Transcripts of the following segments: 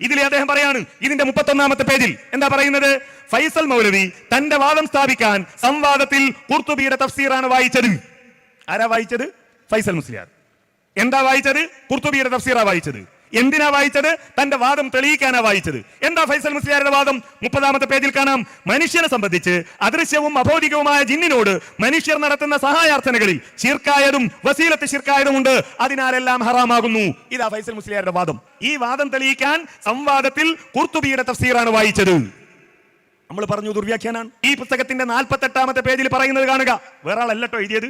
ഇതിലെ അദ്ദേഹം പറയാണ് ഇതിന്റെ മുപ്പത്തൊന്നാമത്തെ പേജിൽ എന്താ പറയുന്നത്? ഫൈസൽ മൗലവി തന്റെ വാദം സ്ഥാപിക്കാൻ സംവാദത്തിൽ കുർത്തുബിയുടെ തഫ്സീറാണ് വായിച്ചത്. ആരാ വായിച്ചത്? ഫൈസൽ മുസ്ലിയാർ. എന്താ വായിച്ചത്? കുർത്തുബിയുടെ തഫ്സീറാ വായിച്ചത്. എന്തിനാ വായിച്ചത്? തന്റെ വാദം തെളിയിക്കാനാ വായിച്ചത്. എന്താ ഫൈസൽ മുസ്ലിയാരുടെ വാദം? മുപ്പതാമത്തെ പേജിൽ കാണാം. മനുഷ്യനെ സംബന്ധിച്ച് അദൃശ്യവും അഭൗതികവുമായ ജിന്നിനോട് മനുഷ്യർ നടത്തുന്ന സഹായാർത്ഥനകളിൽ ശിർക്കായതും വസീലത്ത് ശിർക്കായതുമുണ്ട്. അതിനാലെല്ലാം ഹറാമാകുന്നു. ഇതാ ഫൈസൽ മുസ്ലിയാരുടെ വാദം. ഈ വാദം തെളിയിക്കാൻ സംവാദത്തിൽ കുർത്തുബിയുടെ തഫ്സീറാണ് വായിച്ചത്. നമ്മൾ പറഞ്ഞു ദുർവ്യാഖ്യാനാണ്. ഈ പുസ്തകത്തിന്റെ നാൽപ്പത്തെട്ടാമത്തെ പേജിൽ പറയുന്നത് കാണുക. വേറെ ആളല്ലോ എഴുതിയത്.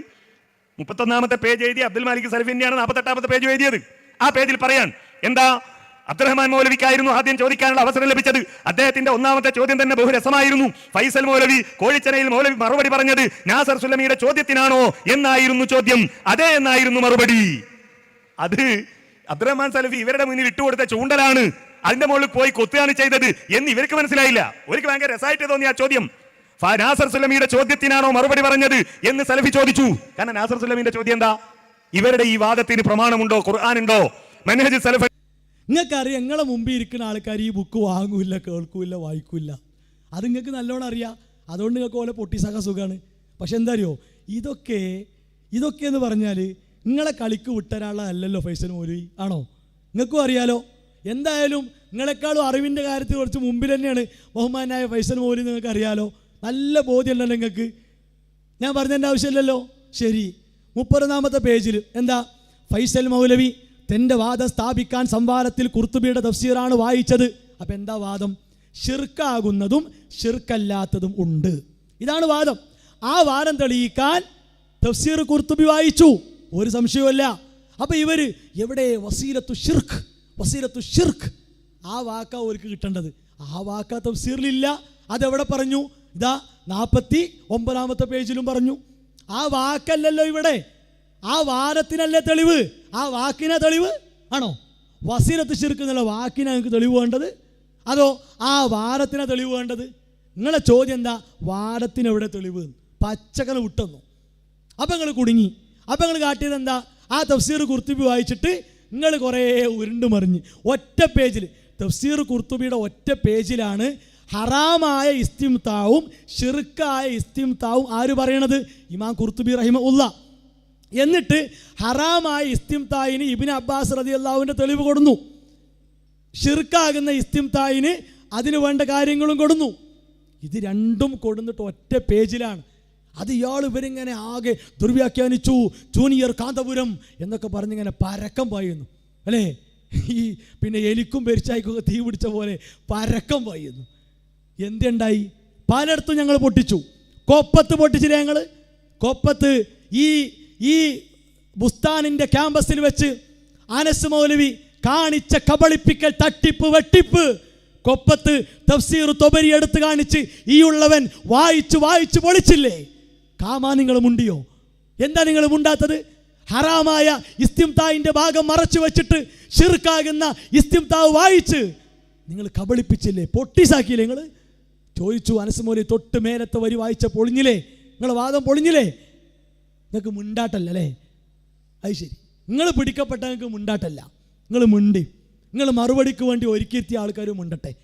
മുപ്പത്തൊന്നാമത്തെ പേജ് എഴുതി അബ്ദുൽ മാലിക് സലഫിന്റെയാണ് നാൽപ്പത്തെട്ടാമത്തെ പേജ് എഴുതിയത്. ആ പേജിൽ പറയാൻ എന്താ? അബ്ദുറഹ്മാൻ മൗലവിക്കായിരുന്നു ആദ്യം ചോദിക്കാനുള്ള അവസരം ലഭിച്ചത്. അദ്ദേഹത്തിന്റെ ഒന്നാമത്തെ ചോദ്യം തന്നെ ബഹുരസമായിരുന്നു. ഫൈസൽ മൗലവി കോഴിച്ചനയിൽ മൗലവി മറുപടി പറഞ്ഞത് നാസർ സുലമിയുടെ ചോദ്യത്തിനാണോ എന്നായിരുന്നു ചോദ്യം. അതെ എന്നായിരുന്നു മറുപടി. അത് അബ്ദുറഹ്മാൻ സലഫി ഇവരുടെ മുന്നിൽ ഇട്ടുകൊടുത്ത ചൂണ്ടലാണ്. അതിന്റെ മുകളിൽ പോയി കൊത്തുകയാണ് ചെയ്തത് എന്ന് ഇവർക്ക് മനസ്സിലായില്ല. ഒരിക്കൽ ഭയങ്കര രസമായിട്ട് തോന്നിയ ചോദ്യം. നാസർ സുലമിയുടെ ചോദ്യത്തിനാണോ മറുപടി പറഞ്ഞത് എന്ന് സലഫി ചോദിച്ചു. കാരണം നാസർ സുലമിന്റെ ചോദ്യം എന്താ? ഇവരുടെ ഈ വാദത്തിന് പ്രമാണമുണ്ടോ? ഖുർആാനുണ്ടോ? മനഹജ് സലഫ് നിങ്ങൾക്കറിയാം നിങ്ങളെ മുമ്പിൽ ഇരിക്കുന്ന ആൾക്കാർ ഈ ബുക്ക് വാങ്ങൂല കേൾക്കൂല വായിക്കൂല. അത് നിങ്ങൾക്ക് നല്ലോണം അറിയാം. അതുകൊണ്ട് നിങ്ങൾക്ക് ഓലെ പൊട്ടിസാക്കാൻ സുഖമാണ് പക്ഷെ എന്താ അറിയോ ഇതൊക്കെ ഇതൊക്കെ എന്ന് പറഞ്ഞാൽ നിങ്ങളെ കളിക്ക് വിട്ടരാളല്ലോ ഫൈസൽ മൗലവി ആണോ? നിങ്ങൾക്കും അറിയാലോ. എന്തായാലും നിങ്ങളെക്കാളും അറിവിന്റെ കാര്യത്തിൽ കുറച്ച് മുമ്പിൽ തന്നെയാണ് ബഹുമാനായ ഫൈസൽ മൗലി നിങ്ങൾക്ക് അറിയാലോ. നല്ല ബോധ്യമുണ്ടല്ലോ നിങ്ങൾക്ക്. ഞാൻ പറഞ്ഞതിന്റെ ആവശ്യമില്ലല്ലോ. ശരി. മുപ്പതാമത്തെ പേജിൽ എന്താ? ഫൈസൽ മൗലവി തന്റെ വാദം സ്ഥാപിക്കാൻ സംവാദത്തിൽ കുർത്തുബിയുടെ തഫ്സീറാണ് വായിച്ചത്. അപ്പം എന്താ വാദം? ഷിർക്കാകുന്നതും ഷിർക്കല്ലാത്തതും ഉണ്ട്. ഇതാണ് വാദം. ആ വാദം തെളിയിക്കാൻ തഫ്സീർ കുർത്തുബി വായിച്ചു. ഒരു സംശയവുമല്ല. അപ്പം ഇവർ എവിടെ? വസീലത്തു ഷിർക്ക് വസീലത്തു ഷിർക്ക് ആ വാക്ക അവർക്ക് കിട്ടേണ്ടത്. ആ വാക്ക തഫ്സീറിലില്ല. അതെവിടെ പറഞ്ഞു? ഇതാ നാൽപ്പത്തി ഒമ്പതാമത്തെ പേജിലും പറഞ്ഞു. ആ വാക്കല്ലല്ലോ ഇവിടെ. ആ വാദത്തിനല്ലേ തെളിവ്? ആ വാക്കിനെ തെളിവ്? ആണോ? വസീരത്ത് ശിർക്ക് എന്നുള്ള വാക്കിനെ നിങ്ങൾക്ക് തെളിവ് വേണ്ടത്? അതോ ആ വാദത്തിനെ തെളിവ് വേണ്ടത്? നിങ്ങളെ ചോദ്യം എന്താ? വാദത്തിന് എവിടെ തെളിവ്? പച്ചക്കറി വിട്ടെന്നു? അപ്പം നിങ്ങൾ കുടുങ്ങി. അപ്പം നിങ്ങൾ കാട്ടിയത് എന്താ? ആ തഫ്സീർ കുർത്തുബി വായിച്ചിട്ട് നിങ്ങൾ കുറേ ഉരുണ്ട് മറിഞ്ഞ്. ഒറ്റ പേജിൽ. തഫ്സീർ കുർത്തുബിയുടെ ഒറ്റ പേജിലാണ് ഹറാമായ ഇസ്തിംതാവും ഷിർക്കായ ഇസ്തിംതാവും ആര് പറയണത്? ഇമാം കുർത്തുബി റഹിമ ഉള്ള എന്നിട്ട് ഹറാമായ ഇസ്തിംതായിന് ഇബിൻ അബ്ബാസ് റതി അള്ളാഹുവിന്റെ തെളിവ് കൊടുന്നു. ഷിർക്കാകുന്ന ഇസ്തിംതായിന് അതിന് വേണ്ട കാര്യങ്ങളും കൊടുന്നു. ഇത് രണ്ടും കൊടുന്നിട്ട് ഒറ്റ പേജിലാണ്. അത് ഇയാൾ ഇവരിങ്ങനെ ആകെ ദുർവ്യാഖ്യാനിച്ചു ജൂനിയർ കാന്തപുരം എന്നൊക്കെ പറഞ്ഞിങ്ങനെ പരക്കം പായുന്നു. അല്ലേ? ഈ പിന്നെ എലിക്കും പെരിച്ചായിക്കൊക്കെ തീ പിടിച്ച പോലെ പരക്കം പായുന്നു. എന്തുണ്ടായി? പലയിടത്തും ഞങ്ങൾ പൊട്ടിച്ചു. കൊപ്പത്ത് പൊട്ടിച്ചില്ല ഞങ്ങൾ കൊപ്പത്ത് ഈ ഈ ബുസ്താനിന്റെ ക്യാമ്പസിൽ വെച്ച് അനസ് മൗലവി കാണിച്ച കബളിപ്പിക്കൽ തട്ടിപ്പ് വെട്ടിപ്പ്. കൊപ്പത്ത് തഫ്സീർ തൊബരി എടുത്ത് കാണിച്ച് ഈ ഉള്ളവൻ വായിച്ച് വായിച്ച് പൊളിച്ചില്ലേ? കാമാ നിങ്ങൾ മുണ്ടിയോ എന്താ നിങ്ങൾ മുണ്ടാത്തത് ഹറാമായ ഇസ്തിംതായിന്റെ ഭാഗം മറച്ചു വെച്ചിട്ട് ഷിർക്കാകുന്ന ഇസ്തിംതാവ് വായിച്ച്. നിങ്ങൾ കബളിപ്പിച്ചില്ലേ? പൊട്ടിസാക്കിയില്ലേ നിങ്ങൾ ചോദിച്ചു അനസുമോലി തൊട്ട് മേലത്തെ വരി വായിച്ച പൊളിഞ്ഞില്ലേ? നിങ്ങളെ വാദം പൊളിഞ്ഞില്ലേ? നിങ്ങൾക്ക് മുണ്ടാട്ടല്ല അല്ലേ? അത് ശരി. നിങ്ങൾ പിടിക്കപ്പെട്ട നിങ്ങൾക്ക് മുണ്ടാട്ടല്ല. നിങ്ങൾ മുണ്ടി. നിങ്ങൾ മറുപടിക്ക് വേണ്ടി ഒരുക്കിയെത്തിയ ആൾക്കാർ മുണ്ടട്ടെ.